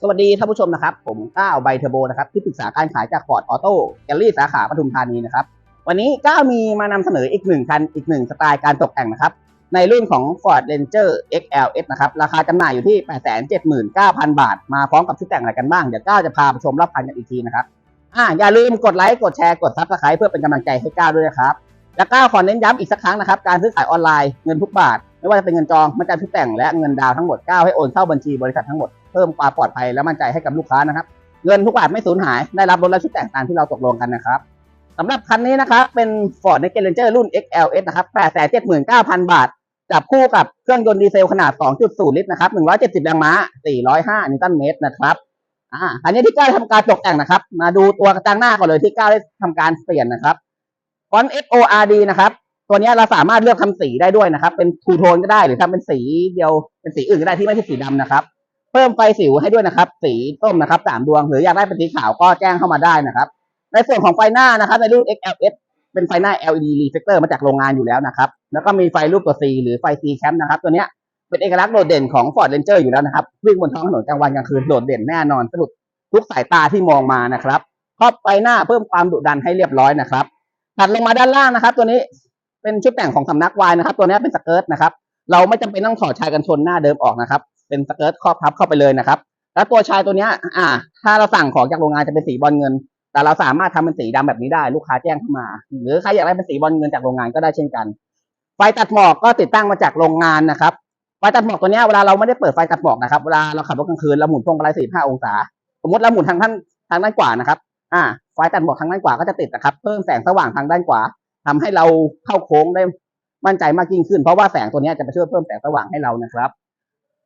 สวัสดีท่านผู้ชมนะครับ ผมก้าวไบเทอร์โบนะครับที่ปรึกษาการขายจากฟอร์ดออโต้แกลลี่สาขาปทุมธานีนะครับ วันนี้ก้าวมีมานำเสนออีกหนึ่งคันอีกหนึ่งสไตล์การตกแต่งนะครับ ในรุ่นของ Ford Ranger XLS นะครับ ราคาจำหน่ายอยู่ที่ 879,000 บาท มาพร้อมกับชุดแต่งอะไรกันบ้าง เดี๋ยวก้าวจะพาไปชมรอบคันกันอีกทีนะครับอ่าอย่าลืมกดไลค์กดแชร์กดซับสไครต์เพื่อเป็นกำลังใจให้ก้าวด้วยนะครับและก้าวขอเน้นย้ำอีกสักครั้งนะครับการซื้อขายออนไลน์เงินทุกบาท ไม่ว่าจะเป็นเงินจองมัดจำชุดแต่งและเงินดาวทั้งหมดก้าวให้โอนเข้าบัญชีบริษัททั้งหมด พิ่มความปลอดภัยและมั่นใจให้กับลูกค้านะครับ เงินทุกบาทไม่สูญหายได้รับรถและชุดแต่งตามที่เราตกลงกันนะครับสำหรับคันนี้นะครับเป็น Ford Naked Ranger รุ่น XLS นะครับ879,000 บาท จับคู่กับเครื่องยนต์ดีเซลขนาด 2.0 ลิตรนะครับ170 แรงม้า 405 นิวตันเมตรนะครับอ่าอันนี้ที่ก้าวทำการตกแต่งนะครับ มาดูตัวกระจังหน้าก่อนเลยที่ก้าวได้ทำการเปลี่ยนนะครับฟอนต์ SORD นะครับ ตัวนี้เราสามารถเลือกทำสีได้ด้วยนะครับ เป็นทูโทนก็ได้หรือทำเป็นสีเดียวเป็นสีอื่นก็ได้ที่ไม่ใช่สีดำนะครับ พิ่มไฟสิวให้ด้วยนะครับ สีส้มนะครับสามดวง หรืออยากได้เป็นสีขาวก็แจ้งเข้ามาได้นะครับ ในส่วนของไฟหน้านะครับ ในรุ่น XLS เป็นไฟหน้า LED reflector มาจากโรงงานอยู่แล้วนะครับ แล้วก็มีไฟรูปตัว C หรือไฟ C cam นะครับ ตัวเนี้ยเป็นเอกลักษณ์โดดเด่นของ Ford Ranger อยู่แล้วนะครับ วิ่งบนท้องถนนกลางวันกลางคืนโดดเด่นแน่นอนสะดุดทุกสายตาที่มองมานะครับครอบไฟหน้าเพิ่มความดุดันให้เรียบร้อยนะครับถัดลงมาด้านล่างนะครับ ตัวนี้เป็นชุดแต่งของสำนักวายนะครับ ตัวนี้เป็นสเกิร์ตนะครับเราไม่จำเป็นต้องถอดชายกันชนหน้าเดิมออกนะครับ เป็นสเกิร์ตครอบพับเข้าไปเลยนะครับ แล้วตัวชายตัวเนี้ย อ่า ถ้าเราสั่งของจากโรงงานจะเป็นสีบอลเงิน แต่เราสามารถทำเป็นสีดำแบบนี้ได้ลูกค้าแจ้งเข้ามา หรือใครอยากได้เป็นสีบอลเงินจากโรงงานก็ได้เช่นกัน ไฟตัดหมอกก็ติดตั้งมาจากโรงงานนะครับ ไฟตัดหมอกตัวเนี้ยเวลาเราไม่ได้เปิดไฟตัดหมอกนะครับ เวลาเราขับรถกลางคืนเราหมุนพวงมาลัย45องศา สมมติเราหมุนทางด้านทางด้านขวานะครับ อ่า ไฟตัดหมอกทางด้านขวาก็จะติดนะครับ เพิ่มแสงสว่างทางด้านขวาทำให้เราเข้าโค้งได้มั่นใจมากยิ่งขึ้น เพราะว่าแสงตัวนี้จะไปช่วยเพิ่มแสงสว่างให้เรานะครับ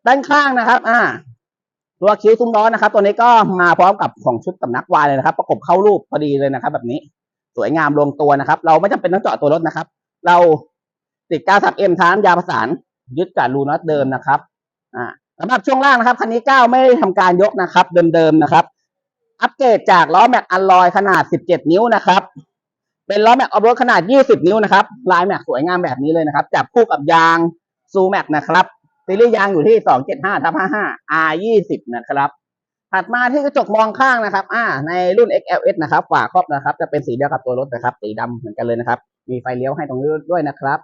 ด้านข้างนะครับ อ่า ตัวคิ้วซุ้มล้อนะครับ ตัวนี้ก็มาพร้อมกับของชุดสำนักวายเลยนะครับ ประกบเข้ารูปพอดีเลยนะครับ แบบนี้ สวยงามลงตัวนะครับ เราไม่จำเป็นต้องเจาะตัวรถนะครับ เราติดกาวสับเอ็มทามยาประสาน ยึดกับรูน็อตเดิมนะครับ อ่าสำหรับช่วงล่างนะครับคันนี้ก้าวไม่ได้ทำการยกนะครับ เดิมๆนะครับ อัปเกรดจากล้อแม็กอัลลอยขนาด 17 นิ้วนะครับ เป็นล้อแม็กออฟโรดขนาด 20 นิ้วนะครับลายแม็กสวยงามแบบนี้เลยนะครับจับคู่กับยางซูแม็กนะครับ ซีรีส์ยางอยู่ที่275ทับ55 R20 นะครับถัดมาที่กระจกมองข้างนะครับ อ่า ในรุ่น XLS นะครับฝาครอบนะครับ จะเป็นสีเดียวกับตัวรถนะครับ สีดำเหมือนกันเลยนะครับ มีไฟเลี้ยวให้ตรงนี้ด้วยนะครับ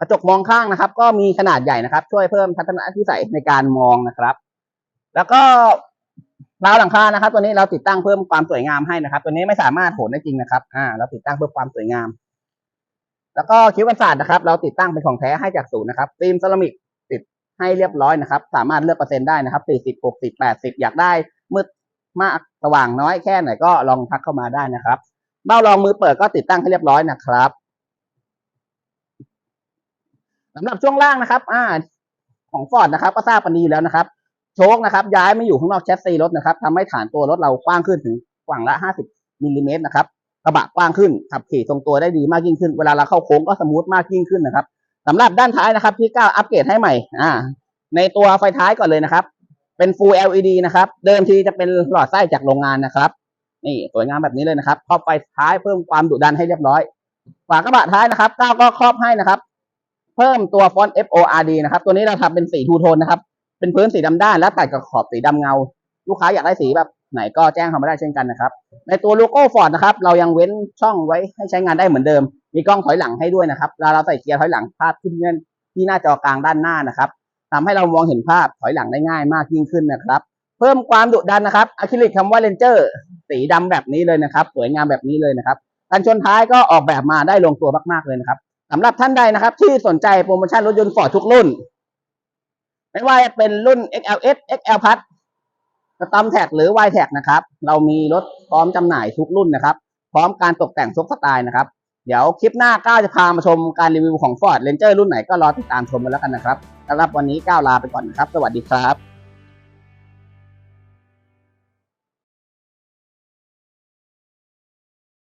กระจกมองข้างนะครับ ก็มีขนาดใหญ่นะครับ ช่วยเพิ่มทัศนวิสัยในการมองนะครับ แล้วก็ราวหลังคานะครับ ตัวนี้เราติดตั้งเพิ่มความสวยงามให้นะครับ ตัวนี้ไม่สามารถโหนได้จริงนะครับ อ่า เราติดตั้งเพิ่มความสวยงาม แล้วก็คิ้วกันศาสตร์นะครับ เราติดตั้งเป็นของแท้ให้จากศูนย์นะครับฟิล์มเซรามิก ให้เรียบร้อยนะครับ สามารถเลือกเปอร์เซ็นต์ได้นะครับสี่สิบหกสิบแปดสิบอยากได้มืดมากสว่างน้อยแค่ไหนก็ลองทักเข้ามาได้นะครับเบ้ารองมือเปิดก็ติดตั้งให้เรียบร้อยนะครับสำหรับช่วงล่างนะครับ อ่า ของฟอร์ดนะครับ ก็ทราบกันดีแล้วนะครับ โชคนะครับ ย้ายมาอยู่ข้างนอกแชสซีรถนะครับทำให้ฐานตัวรถเรากว้างขึ้นถึงกว้างละ 50มิลลิเมตรนะครับกระบะกว้างขึ้นขับขี่ทรงตัวได้ดีมากยิ่งขึ้น เวลาเราเข้าโค้งก็สมูทมากยิ่งขึ้นนะครับ สำหรับด้านท้ายนะครับ ที่ก้าวอัปเกรดให้ใหม่อ่าในตัวไฟท้ายก่อนเลยนะครับ เป็น Full LED นะครับ เดิมทีจะเป็นหลอดไส้จากโรงงานนะครับ นี่สวยงามแบบนี้เลยนะครับครอบไฟท้ายเพิ่มความดุดันให้เรียบร้อย ฝากระบะท้ายนะครับก้าวก็ครอบให้นะครับ เพิ่มตัวฟอนต์ FORD นะครับ ตัวนี้เราทำเป็นสีทูโทนนะครับ เป็นพื้นสีดำด้านและตัดกับขอบสีดำเงา ลูกค้าอยากได้สีแบบ ไหนก็แจ้งเข้ามาได้เช่นกันนะครับ ในตัวโลโก้ฟอร์ดนะครับ เรายังเว้นช่องไว้ให้ใช้งานได้เหมือนเดิม มีกล้องถอยหลังให้ด้วยนะครับเวลาเราใส่เกียร์ถอยหลังภาพขึ้นเงินที่หน้าจอกลางด้านหน้านะครับทำให้เรามองเห็นภาพถอยหลังได้ง่ายมากยิ่งขึ้นนะครับ เพิ่มความดุดันนะครับอะคริลิกคำว่าเลนเจอร์สีดำแบบนี้เลยนะครับ สวยงามแบบนี้เลยนะครับกันชนท้ายก็ออกแบบมาได้ลงตัวมากๆเลยนะครับสำหรับท่านใดนะครับ ที่สนใจโปรโมชั่นรถยนต์ฟอร์ดทุกรุ่น ไม่ว่าจะเป็นรุ่น XLS XL Plus สตอมแท็กหรือ Y แท็กนะครับ เรามีรถพร้อมจำหน่ายทุกรุ่นนะครับ พร้อมการตกแต่งซุกสไตล์นะครับ เดี๋ยวคลิปหน้าก้าวจะพามาชมการรีวิวของ Ford Ranger รุ่นไหนก็รอติดตามชมกันแล้วกันนะครับสำหรับวันนี้ก้าวลาไปก่อนนะครับ สวัสดีครับ